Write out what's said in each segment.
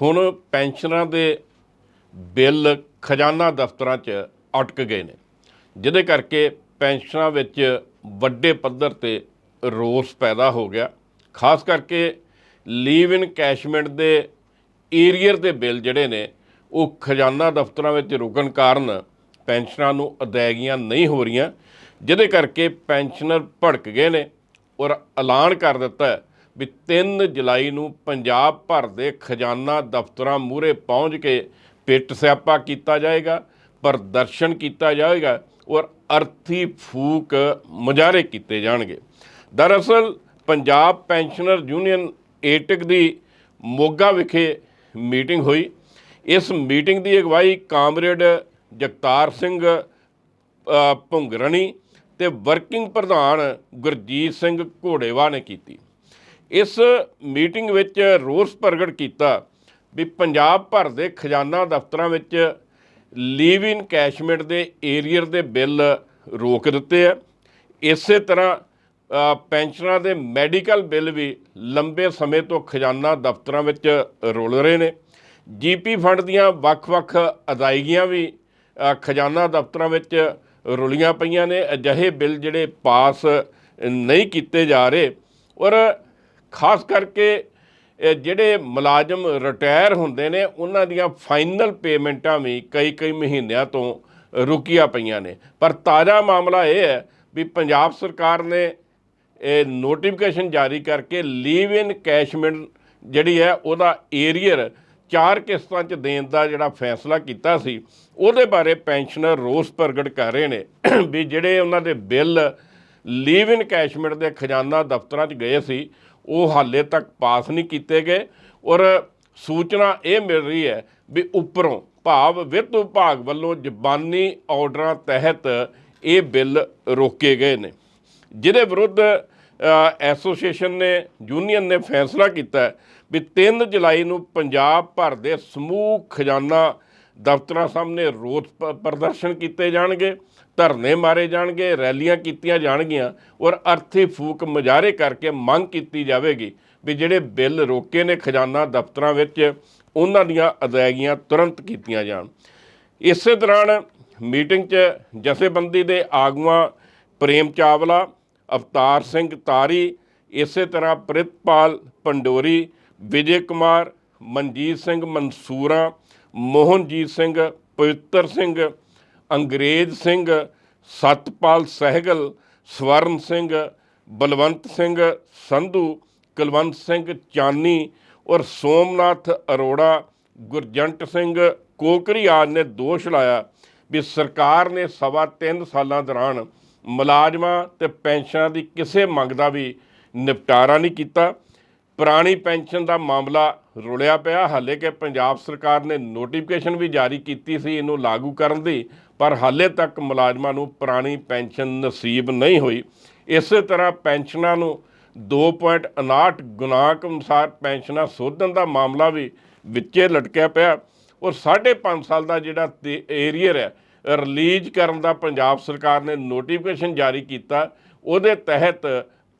ਹੁਣ ਪੈਨਸ਼ਨਰਾਂ ਦੇ ਬਿੱਲ ਖਜ਼ਾਨਾ ਦਫ਼ਤਰਾਂ 'ਚ ਅਟਕ ਗਏ ਨੇ, ਜਿਹਦੇ ਕਰਕੇ ਪੈਨਸ਼ਨਾਂ ਵਿੱਚ ਵੱਡੇ ਪੱਧਰ ਤੇ ਰੋਸ ਪੈਦਾ ਹੋ ਗਿਆ। ਖਾਸ ਕਰਕੇ ਲੀਵ ਇਨ ਕੈਸ਼ਮੈਂਟ ਦੇ ਏਰੀਅਰ ਦੇ ਬਿੱਲ ਜਿਹੜੇ ਨੇ, ਉਹ ਖਜ਼ਾਨਾ ਦਫ਼ਤਰਾਂ ਵਿੱਚ ਰੁਕਣ ਕਾਰਨ ਪੈਨਸ਼ਨਾਂ ਨੂੰ ਅਦਾਇਗੀਆਂ ਨਹੀਂ ਹੋ ਰਹੀਆਂ, ਜਿਹਦੇ ਕਰਕੇ ਪੈਨਸ਼ਨਰ ਭੜਕ ਗਏ ਨੇ ਔਰ ਐਲਾਨ ਕਰ ਦਿੱਤਾ ਵੀ 3 ਜੁਲਾਈ ਨੂੰ ਪੰਜਾਬ ਭਰ ਦੇ ਖਜ਼ਾਨਾ ਦਫ਼ਤਰਾਂ ਮੂਹਰੇ ਪਹੁੰਚ ਕੇ ਪਿੱਟ ਸਿਆਪਾ ਕੀਤਾ ਜਾਏਗਾ, ਪ੍ਰਦਰਸ਼ਨ ਕੀਤਾ ਜਾਏਗਾ ਔਰ ਅਰਥੀ ਫੂਕ ਮੁਜ਼ਾਹਰੇ ਕੀਤੇ ਜਾਣਗੇ। ਦਰਅਸਲ, ਪੰਜਾਬ ਪੈਨਸ਼ਨਰ ਯੂਨੀਅਨ ਏਟਕ ਦੀ ਮੋਗਾ ਵਿਖੇ ਮੀਟਿੰਗ ਹੋਈ। ਇਸ ਮੀਟਿੰਗ ਦੀ ਅਗਵਾਈ ਕਾਮਰੇਡ ਜਗਤਾਰ ਸਿੰਘ ਭੁੰਗਰਣੀ ਤੇ ਵਰਕਿੰਗ ਪ੍ਰਧਾਨ ਗੁਰਜੀਤ ਸਿੰਘ ਘੋੜੇਵਾ ਨੇ ਕੀਤੀ। ਇਸ ਮੀਟਿੰਗ ਵਿੱਚ ਰੋਸ ਪ੍ਰਗਟ ਕੀਤਾ ਵੀ ਪੰਜਾਬ ਭਰ ਦੇ ਖਜ਼ਾਨਾ ਦਫ਼ਤਰਾਂ ਵਿੱਚ ਲੀਵ ਇਨ ਕੈਸ਼ਮੈਂਟ ਦੇ ਏਰੀਅਰ ਦੇ ਬਿੱਲ ਰੋਕ ਦਿੱਤੇ ਆ। ਇਸੇ ਤਰ੍ਹਾਂ ਅ, ਪੈਨਸ਼ਨਰਾਂ ਦੇ ਮੈਡੀਕਲ ਬਿੱਲ ਵੀ ਲੰਬੇ ਸਮੇਂ ਤੋਂ ਖਜ਼ਾਨਾ ਦਫ਼ਤਰਾਂ ਵਿੱਚ ਰੁਲ ਰਹੇ ਨੇ। ਜੀਪੀ ਫੰਡ ਦੀਆਂ ਵੱਖ-ਵੱਖ ਅਦਾਇਗੀਆਂ ਵੀ ਖਜ਼ਾਨਾ ਦਫ਼ਤਰਾਂ ਵਿੱਚ ਰੁਲੀਆਂ ਪਈਆਂ ਨੇ। ਅਜਿਹੇ ਬਿੱਲ ਜਿਹੜੇ ਪਾਸ ਨਹੀਂ ਕੀਤੇ ਜਾ ਰਹੇ ਔਰ ਖਾਸ ਕਰਕੇ ਜਿਹੜੇ ਮੁਲਾਜ਼ਮ ਰਿਟਾਇਰ ਹੁੰਦੇ ਨੇ, ਉਹਨਾਂ ਦੀਆਂ ਫਾਈਨਲ ਪੇਮੈਂਟਾਂ ਵੀ ਕਈ ਕਈ ਮਹੀਨਿਆਂ ਤੋਂ ਰੁਕੀਆਂ ਪਈਆਂ ਨੇ। ਪਰ ਤਾਜ਼ਾ ਮਾਮਲਾ ਇਹ ਹੈ ਵੀ ਪੰਜਾਬ ਸਰਕਾਰ ਨੇ ਇਹ ਨੋਟੀਫਿਕੇਸ਼ਨ ਜਾਰੀ ਕਰਕੇ ਲੀਵ ਇਨ ਕੈਸ਼ਮੈਂਟ ਜਿਹੜੀ ਹੈ, ਉਹਦਾ ਏਰੀਅਰ ਚਾਰ ਕਿਸ਼ਤਾਂ 'ਚ ਦੇਣ ਦਾ ਜਿਹੜਾ ਫੈਸਲਾ ਕੀਤਾ ਸੀ, ਉਹਦੇ ਬਾਰੇ ਪੈਨਸ਼ਨਰ ਰੋਸ ਪ੍ਰਗਟ ਕਰ ਰਹੇ ਨੇ ਵੀ ਜਿਹੜੇ ਉਹਨਾਂ ਦੇ ਬਿੱਲ ਲੀਵ ਇਨ ਕੈਸ਼ਮੈਂਟ ਦੇ ਖਜ਼ਾਨਾ ਦਫ਼ਤਰਾਂ 'ਚ ਗਏ ਸੀ ਉਹ ਹਾਲੇ ਤੱਕ ਪਾਸ ਨਹੀਂ ਕੀਤੇ ਗਏ ਔਰ ਸੂਚਨਾ ਇਹ ਮਿਲ ਰਹੀ ਹੈ ਵੀ ਉੱਪਰੋਂ ਭਾਵ ਵਿੱਤ ਵਿਭਾਗ ਵੱਲੋਂ ਜ਼ਬਾਨੀ ਆਰਡਰਾਂ ਤਹਿਤ ਇਹ ਬਿੱਲ ਰੋਕੇ ਗਏ ਨੇ। ਜਿਹਦੇ ਵਿਰੁੱਧ ਐਸੋਸੀਏਸ਼ਨ ਨੇ, ਯੂਨੀਅਨ ਨੇ ਫੈਸਲਾ ਕੀਤਾ ਵੀ 3 ਜੁਲਾਈ ਨੂੰ ਪੰਜਾਬ ਭਰ ਦੇ ਸਮੂਹ ਖਜ਼ਾਨਾ ਦਫ਼ਤਰਾਂ ਸਾਹਮਣੇ ਰੋਸ ਪ- ਪ੍ਰਦਰਸ਼ਨ ਕੀਤੇ ਜਾਣਗੇ, ਧਰਨੇ ਮਾਰੇ ਜਾਣਗੇ, ਰੈਲੀਆਂ ਕੀਤੀਆਂ ਜਾਣਗੀਆਂ, ਔਰ ਅਰਥੀ ਫੂਕ ਮੁਜ਼ਾਹਰੇ ਕਰਕੇ ਮੰਗ ਕੀਤੀ ਜਾਵੇਗੀ ਵੀ ਜਿਹੜੇ ਬਿੱਲ ਰੋਕੇ ਨੇ ਖਜ਼ਾਨਾ ਦਫ਼ਤਰਾਂ ਵਿੱਚ, ਉਹਨਾਂ ਦੀਆਂ ਅਦਾਇਗੀਆਂ ਤੁਰੰਤ ਕੀਤੀਆਂ ਜਾਣ। ਇਸੇ ਦੌਰਾਨ ਮੀਟਿੰਗ 'ਚ ਜਥੇਬੰਦੀ ਦੇ ਆਗੂਆਂ ਪ੍ਰੇਮ ਚਾਵਲਾ, ਅਵਤਾਰ ਸਿੰਘ ਤਾਰੀ, ਇਸੇ ਤਰ੍ਹਾਂ ਪ੍ਰਿਤਪਾਲ ਪੰਡੋਰੀ, ਵਿਜੇ ਕੁਮਾਰ, ਮਨਜੀਤ ਸਿੰਘ ਮਨਸੂਰਾ ਮੋਹਨਜੀਤ ਸਿੰਘ, ਪਵਿੱਤਰ ਸਿੰਘ, ਅੰਗਰੇਜ਼ ਸਿੰਘ, ਸਤਪਾਲ ਸਹਿਗਲ, ਸਵਰਨ ਸਿੰਘ, ਬਲਵੰਤ ਸਿੰਘ, ਸੰਧੂ, ਕੁਲਵੰਤ ਸਿੰਘ ਚਾਨੀ ਔਰ ਸੋਮਨਾਥ ਅਰੋੜਾ, ਗੁਰਜੰਟ ਸਿੰਘ ਕੋਕਰੀ ਆਦਿ ਨੇ ਦੋਸ਼ ਲਾਇਆ ਵੀ ਸਰਕਾਰ ਨੇ ਸਵਾ ਤਿੰਨ ਸਾਲਾਂ ਦੌਰਾਨ ਮੁਲਾਜ਼ਮਾਂ ਤੇ ਪੈਨਸ਼ਨਾਂ ਦੀ ਕਿਸੇ ਮੰਗ ਦਾ ਵੀ ਨਿਪਟਾਰਾ ਨਹੀਂ ਕੀਤਾ। ਪੁਰਾਣੀ ਪੈਨਸ਼ਨ ਦਾ ਮਾਮਲਾ ਰੁਲਿਆ ਪਿਆ। ਹਾਲੇ ਕਿ ਪੰਜਾਬ ਸਰਕਾਰ ਨੇ ਨੋਟੀਫਿਕੇਸ਼ਨ ਵੀ ਜਾਰੀ ਕੀਤੀ ਸੀ ਇਹਨੂੰ ਲਾਗੂ ਕਰਨ ਦੀ, ਪਰ ਹਾਲੇ ਤੱਕ ਮੁਲਾਜ਼ਮਾਂ ਨੂੰ ਪੁਰਾਣੀ ਪੈਨਸ਼ਨ ਨਸੀਬ ਨਹੀਂ ਹੋਈ। ਇਸੇ ਤਰ੍ਹਾਂ ਪੈਨਸ਼ਨਾਂ ਨੂੰ 2.59 ਗੁਣਾਕ ਅਨੁਸਾਰ ਪੈਨਸ਼ਨਾਂ ਸੋਧਣ ਦਾ ਮਾਮਲਾ ਵੀ ਵਿੱਚੇ ਲਟਕਿਆ ਪਿਆ। ਔਰ 5.5 ਸਾਲ ਦਾ ਜਿਹੜਾ ਏਰੀਅਰ ਹੈ, ਰਿਲੀਜ਼ ਕਰਨ ਦਾ ਪੰਜਾਬ ਸਰਕਾਰ ਨੇ ਨੋਟੀਫਿਕੇਸ਼ਨ ਜਾਰੀ ਕੀਤਾ। ਉਹਦੇ ਤਹਿਤ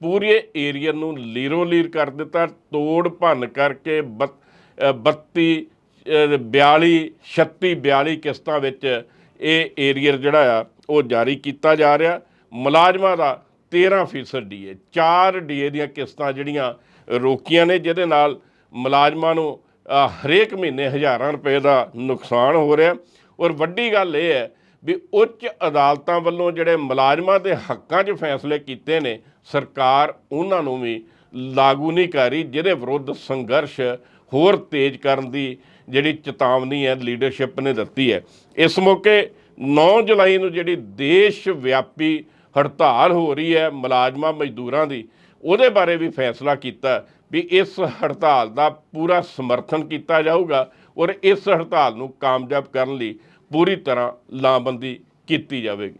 ਪੂਰੇ ਏਰੀਆ ਨੂੰ ਲੀਰੋ ਲੀਰ ਕਰ ਦਿੱਤਾ ਤੋੜ ਭੰਨ ਕਰਕੇ ਬੱਤ- ਅ, 32 ਅ, 42 36 42 ਕਿਸ਼ਤਾਂ ਵਿੱਚ ਇਹ ਏਰੀਅਰ ਜਿਹੜਾ ਆ ਉਹ ਜਾਰੀ ਕੀਤਾ ਜਾ ਰਿਹਾ। ਮੁਲਾਜ਼ਮਾਂ ਦਾ 13% ਡੀਏ 4 ਡੀਏ ਦੀਆਂ ਕਿਸ਼ਤਾਂ ਜਿਹੜੀਆਂ ਰੋਕੀਆਂ ਨੇ ਜਿਹਦੇ ਨਾਲ ਮੁਲਾਜ਼ਮਾਂ ਨੂੰ ਹਰੇਕ ਮਹੀਨੇ ਹਜ਼ਾਰਾਂ ਰੁਪਏ ਦਾ ਨੁਕਸਾਨ ਹੋ ਰਿਹਾ। ਔਰ ਵੱਡੀ ਗੱਲ ਇਹ ਹੈ ਵੀ ਉੱਚ ਅਦਾਲਤਾਂ ਵੱਲੋਂ ਜਿਹੜੇ ਮੁਲਾਜ਼ਮਾਂ ਦੇ ਹੱਕਾਂ 'ਚ ਫੈਸਲੇ ਕੀਤੇ ਨੇ, ਸਰਕਾਰ ਉਹਨਾਂ ਨੂੰ ਵੀ ਲਾਗੂ ਨਹੀਂ ਕਰ ਰਹੀ, ਜਿਹਦੇ ਵਿਰੁੱਧ ਸੰਘਰਸ਼ ਹੋਰ ਤੇਜ਼ ਕਰਨ ਦੀ ਜਿਹੜੀ ਚੇਤਾਵਨੀ ਹੈ ਲੀਡਰਸ਼ਿਪ ਨੇ ਦਿੱਤੀ ਹੈ। ਇਸ ਮੌਕੇ 9 ਜੁਲਾਈ ਨੂੰ ਜਿਹੜੀ ਦੇਸ਼ ਵਿਆਪੀ ਹੜਤਾਲ ਹੋ ਰਹੀ ਹੈ ਮੁਲਾਜ਼ਮਾਂ ਮਜ਼ਦੂਰਾਂ ਦੀ, ਉਹਦੇ ਬਾਰੇ ਵੀ ਫੈਸਲਾ ਕੀਤਾ ਵੀ ਇਸ ਹੜਤਾਲ ਦਾ ਪੂਰਾ ਸਮਰਥਨ ਕੀਤਾ ਜਾਊਗਾ ਔਰ ਇਸ ਹੜਤਾਲ ਨੂੰ ਕਾਮਯਾਬ ਕਰਨ ਲਈ ਪੂਰੀ ਤਰ੍ਹਾਂ ਲਾਮਬੰਦੀ ਕੀਤੀ ਜਾਵੇਗੀ।